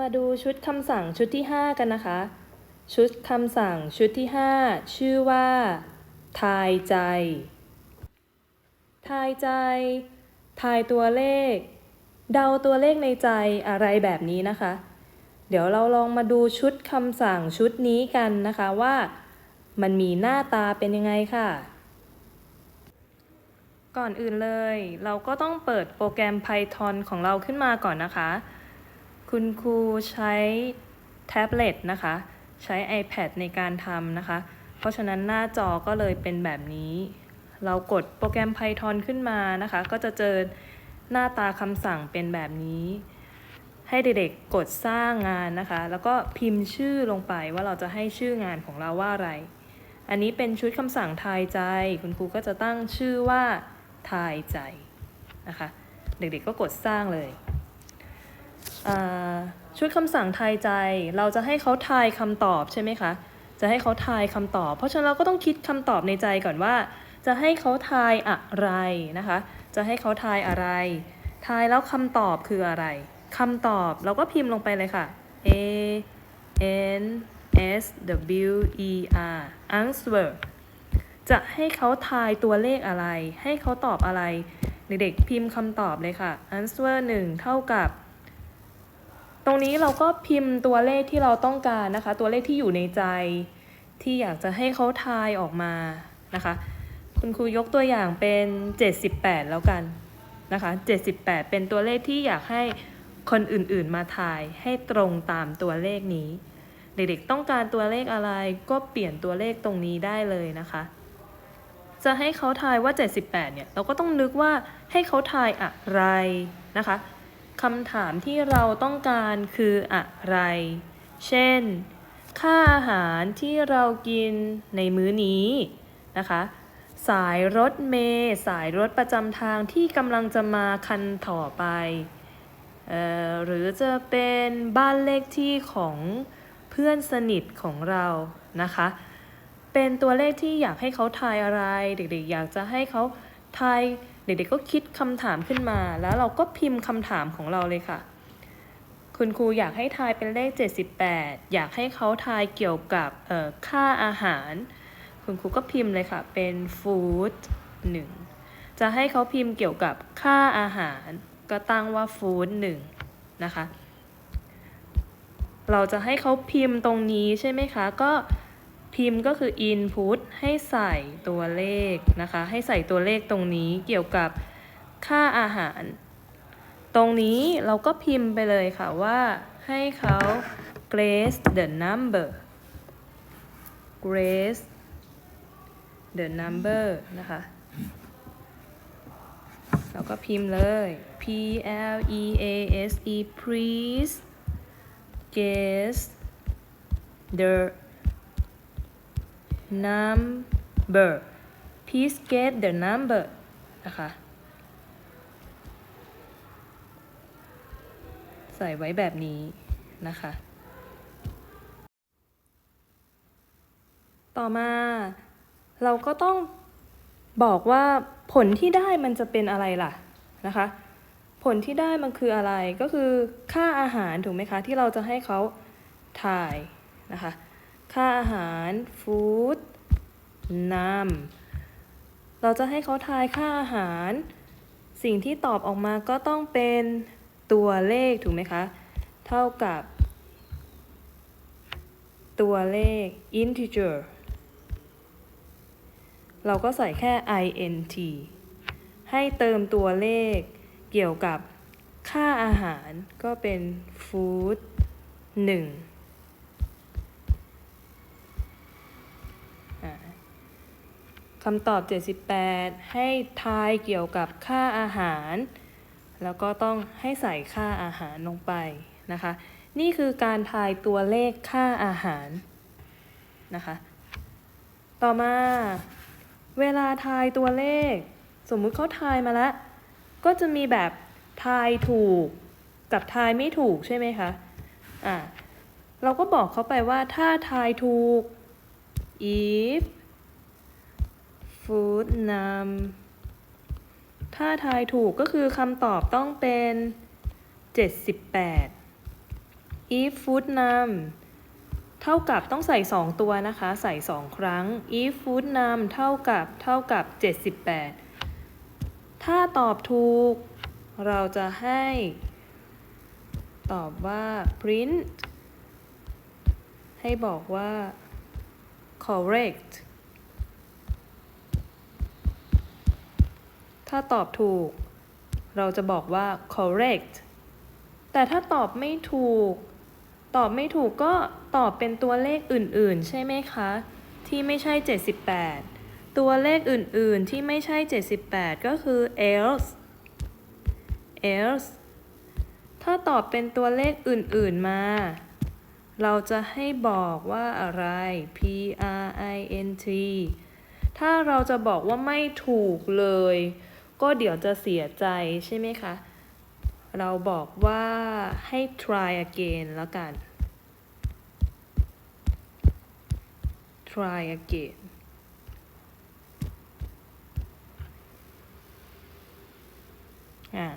มาดูชุดคำสั่งชุดที่ 5 กันนะคะ ชุดคำสั่งชุดที่ 5 ชื่อว่า ทายใจ ทายใจ ทายตัวเลข เดาตัวเลขในใจอะไรแบบนี้นะคะ เดี๋ยวเราลองมาดูชุดคำสั่งชุดนี้กันนะคะว่า มันมีหน้าตาเป็นยังไงค่ะ ก่อนอื่นเลย เราก็ต้องเปิดโปรแกรม Python ของเราขึ้นมาก่อนนะคะ คุณครูใช้แท็บเล็ตนะคะ ใช้ iPad ในการทำนะคะ เพราะฉะนั้นหน้าจอก็เลยเป็นแบบนี้ เรากดโปรแกรม Python ขึ้นมานะคะ ก็จะเจอหน้าตาคำสั่งเป็นแบบนี้ ให้เด็กๆกดสร้างงานนะคะ แล้วก็พิมพ์ชื่อลงไปว่าเราจะให้ชื่องานของเราว่าอะไร อันนี้เป็นชุดคำสั่งทายใจ คุณครูก็จะตั้งชื่อว่าทายใจนะคะ เด็กๆก็กดสร้างเลยอ่า ชุดคำสั่งทายใจ เราจะให้เขาทายคำตอบใช่ไหมคะ จะให้เขาทายคำตอบ เพราะฉะนั้นเราก็ต้องคิดคำตอบในใจก่อนว่า จะให้เขาทายอะไรนะคะ จะให้เขาทายอะไร ทายแล้วคำตอบคืออะไรคำตอบเราก็พิมพ์ลงไปเลยค่ะ A N S W E R answer จะให้เขาทายตัวเลขอะไร ให้เขาตอบอะไร เด็กๆพิมพ์คำตอบเลยค่ะ answer 1 เท่ากับ ตรงนี้เราก็พิมพ์ตัวเลขที่เราต้องการนะคะ ตัวเลขที่อยู่ในใจ ที่อยากจะให้เขาทายออกมานะคะ คุณครูยกตัวอย่างเป็น 78 แล้วกันนะคะ 78 เป็นตัวเลขที่อยากให้คนอื่นๆมาทายให้ตรงตามตัวเลขนี้ เด็กๆต้องการตัวเลขอะไรก็เปลี่ยนตัวเลขตรงนี้ได้เลยนะคะ จะให้เขาทายว่า 78 เนี่ย เราก็ต้องนึกว่าให้เขาทายอะไรนะคะ คำถามที่เราต้องการคืออะไร เช่น ค่าอาหารที่เรากินในมื้อนี้นะคะ สายรถเมล์สายรถประจำทางที่กำลังจะมาคันต่อไปเอ่อหรือจะเป็นบ้านเลขที่ของเพื่อนสนิทของเรานะคะ เป็นตัวเลขที่อยากให้เขาทายอะไร เด็กๆ อยากจะให้เขาทาย เด็กๆก็คิดคำถามขึ้นมา แล้วเราก็พิมพ์คำถามของเราเลยค่ะ คุณครูอยากให้ทายเป็นเลข 78 อยากให้เขาทายเกี่ยวกับค่าอาหาร คุณครูก็พิมพ์เลยค่ะ เป็น food 1จะให้เขาพิมพ์เกี่ยวกับค่าอาหาร ก็ตั้งว่า food 1นะคะ เราจะให้เขาพิมพ์ตรงนี้ใช่ไหมคะ ก็ พิมพ์ก็คือ input ให้ใส่ตัวเลขนะคะ ให้ใส่ตัวเลขตรงนี้เกี่ยวกับค่าอาหาร ตรงนี้เราก็พิมพ์ไปเลยค่ะว่าให้เขา grace the number grace the number นะคะเราก็พิมพ์เลย P L E A S E please guess the number please get the number นะคะ ใส่ไว้แบบนี้นะคะ ต่อมาเราก็ต้องบอกว่าผลที่ได้มันจะเป็นอะไรล่ะนะคะ ผลที่ได้มันคืออะไรก็คือค่าอาหารถูกไหมคะ ที่เราจะให้เขาถ่ายนะคะ ค่าอาหาร food นำเราจะให้เขาทายค่าอาหาร สิ่งที่ตอบออกมาก็ต้องเป็นตัวเลขถูกไหมคะ เท่ากับ ตัวเลข integer เราก็ใส่แค่ int ให้เติมตัวเลขเกี่ยวกับค่าอาหารก็เป็น food 1อ่า คำตอบ 78 ให้ทายเกี่ยวกับค่าอาหาร แล้วก็ต้องให้ใส่ค่าอาหารลงไปนะคะ นี่คือการทายตัวเลขค่าอาหารนะคะ ต่อมา เวลาทายตัวเลข สมมุติเขาทายมาแล้ว ก็จะมีแบบทายถูกกับทายไม่ถูกใช่ไหมคะอะเราก็บอกเขาไปว่าถ้าทายถูก if food num ถ้าทายถูกก็คือคำตอบต้องเป็น 78 if food num เท่ากับต้องใส่ 2 ตัวนะคะ ใส่ 2 ครั้ง if food num เท่ากับเท่ากับ 78 ถ้าตอบถูก เราจะให้ ตอบว่า print ให้บอกว่า correct ถ้าตอบถูก เราจะบอกว่า correct แต่ถ้าตอบไม่ถูก ตอบไม่ถูกก็ตอบเป็นตัวเลขอื่น ๆ ใช่ไหมคะ ที่ไม่ใช่ 78 ตัวเลขอื่น ๆ ที่ไม่ใช่ 78 ก็คือ else else ถ้าตอบเป็นตัวเลขอื่น ๆ มา เราจะให้บอกว่าอะไร p r i n t ถ้าเราจะบอกว่าไม่ถูกเลย ก็เดี๋ยวจะเสียใจใช่ไหมคะ เราบอกว่าให้ try again แล้วกัน try again อ่า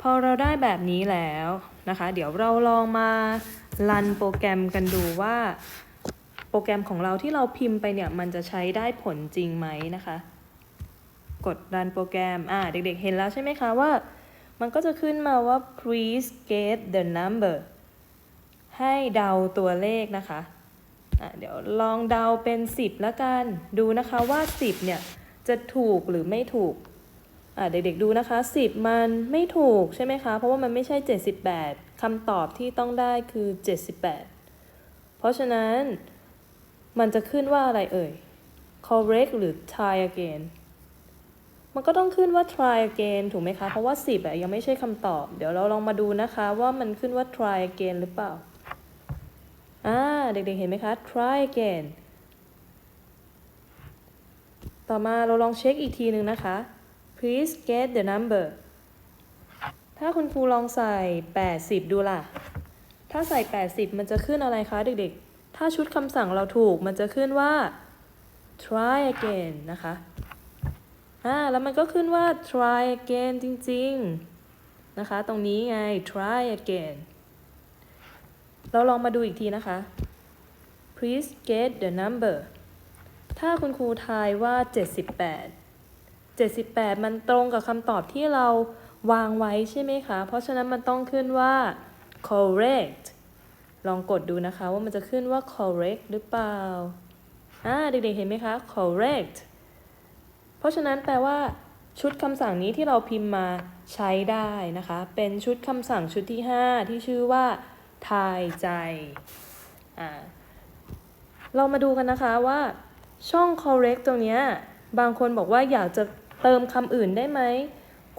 พอเราได้แบบนี้แล้วนะคะ เดี๋ยวเราลองมารันโปรแกรมกันดูว่า โปรแกรมของเราที่เราพิมพ์ไปเนี่ย มันจะใช้ได้ผลจริงไหมนะคะ กดรันโปรแกรม อ่า เด็กๆ เห็นแล้วใช่ไหมคะว่า มันก็จะขึ้นมาว่า please get the number ให้เดาตัวเลขนะคะอะเดี๋ยวลองเดาเป็น 10แล้วกัน ดูนะคะว่า 10 เนี่ย จะถูกหรือไม่ถูกอะเด็กๆดูนะคะ 10 มันไม่ถูกใช่ไหมคะ เพราะว่ามันไม่ใช่ 78คำตอบที่ต้องได้คือ 78 เพราะฉะนั้นมันจะขึ้นว่าอะไรเอ่ย correct หรือ try again มันก็ต้องขึ้นว่า try again ถูกไหมคะ เพราะว่า 10อะยังไม่ใช่คำตอบ เดี๋ยวเราลองมาดูนะคะว่ามันขึ้นว่า try again หรือเปล่า อ่า เด็กๆ เห็นไหมคะ try again ต่อมาเราลองเช็คอีกทีหนึ่งนะคะ please get the number ถ้าคุณครูลองใส่ 80 ดูล่ะ ถ้าใส่ 80 มันจะขึ้นอะไรคะเด็กๆ ถ้าชุดคำสั่งเราถูกมันจะขึ้นว่า try again นะคะ อ่าแล้วมันก็ขึ้นว่า try again จริง ๆ นะคะ ตรงนี้ไง try again เราลองมาดูอีกทีนะคะ please get the number ถ้าคุณครูทายว่า 78 78 มันตรงกับคำตอบที่เราวางไว้ใช่ไหมคะ เพราะฉะนั้นมันต้องขึ้นว่า correct ลองกดดูนะคะว่ามันจะขึ้นว่า correct หรือเปล่า อ่า เด็กๆ เห็นไหมคะ correct เพราะฉะนั้นแปลว่า ชุดคำสั่งนี้ที่เราพิมพ์มาใช้ได้นะคะ เป็นชุดคำสั่งชุดที่ 5 ที่ชื่อว่า ทายใจ อ่า เรามาดูกันนะคะว่า ช่อง correct ตรงนี้บางคนบอกว่าอยากจะเติมคำอื่นได้ไหม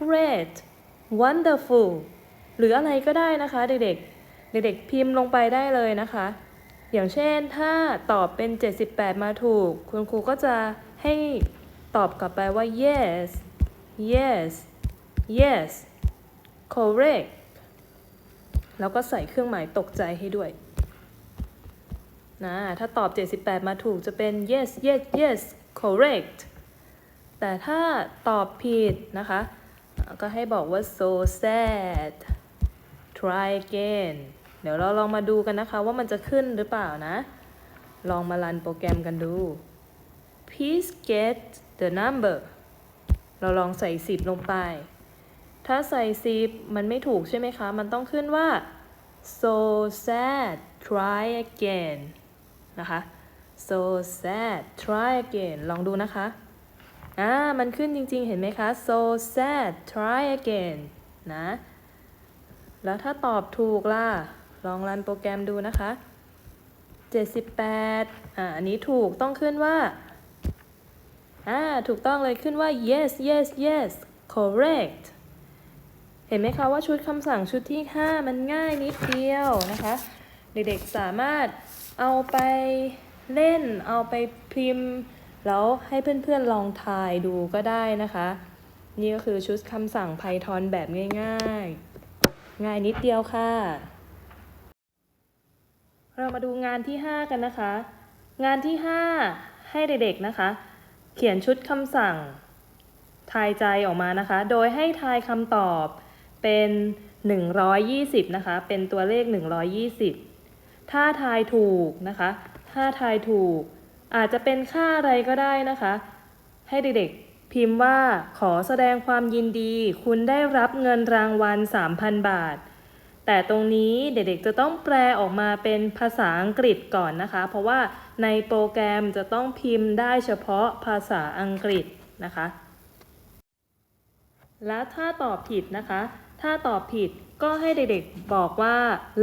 great wonderful หรืออะไรก็ได้นะคะ เด็กๆ เด็กๆ พิมพ์ลงไปได้เลยนะคะ อย่างเช่นถ้าตอบเป็น 78 มาถูก คุณครูก็จะให้ ตอบกลับไปว่า yes yes yes correct แล้วก็ใส่เครื่องหมายตกใจให้ด้วยนะถ้าตอบ 78 มาถูกจะเป็น yes yes yes correct แต่ถ้าตอบผิดนะคะ ก็ให้บอกว่า so sad try again เดี๋ยวเราลองมาดูกันนะคะว่ามันจะขึ้นหรือเปล่านะ ลองมารันโปรแกรมกันดู please get the number เราลองใส่ 10 ลงไป ถ้าใส่ 10 มันไม่ถูกใช่ไหมคะ มันต้องขึ้นว่า so sad try again นะคะ so sad try again ลองดูนะคะ อ่า มันขึ้นจริงๆ เห็นไหมคะ so sad try again นะ แล้วถ้าตอบถูกล่ะ ลองรันโปรแกรมดูนะคะ 78 อ่า อันนี้ถูกต้องขึ้นว่า อ่าถูกต้องเลยขึ้นว่า yes yes yes correct เห็นไหมคะว่าชุดคำสั่งชุดที่ 5 มันง่ายนิดเดียวนะคะ เด็กๆสามารถเอาไปเล่น เอาไปพิมพ์ แล้วให้เพื่อนๆลองทายดูก็ได้นะคะ นี่ก็คือชุดคำสั่ง Python แบบง่ายๆ ง่ายนิดเดียวค่ะ เรามาดูงานที่ 5 กันนะคะ งานที่ 5 ให้เด็กๆนะคะ เขียนชุดคำสั่ง ทายใจออกมานะคะ โดยให้ทายคำตอบเป็น 120 นะคะ เป็นตัวเลข 120 ถ้าทายถูกนะคะ ถ้าทายถูก อาจจะเป็นค่าอะไรก็ได้นะคะ ให้เด็กๆพิมพ์ว่าขอแสดงความยินดี คุณได้รับเงินรางวัล 3,000 บาท แต่ตรงนี้เด็กๆจะต้องแปลออกมาเป็นภาษาอังกฤษก่อนนะคะ เพราะว่า ในโปรแกรมจะต้องพิมพ์ได้เฉพาะภาษาอังกฤษนะคะ และถ้าตอบผิดนะคะ ถ้าตอบผิดก็ให้เด็กๆบอกว่า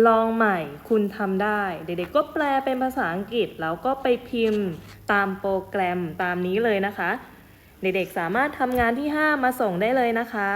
ลองใหม่คุณทำได้ เด็กๆก็แปลเป็นภาษาอังกฤษแล้วก็ไปพิมพ์ตามโปรแกรมตามนี้เลยนะคะ เด็กๆสามารถทำงานที่ 5 มาส่งได้เลยนะคะ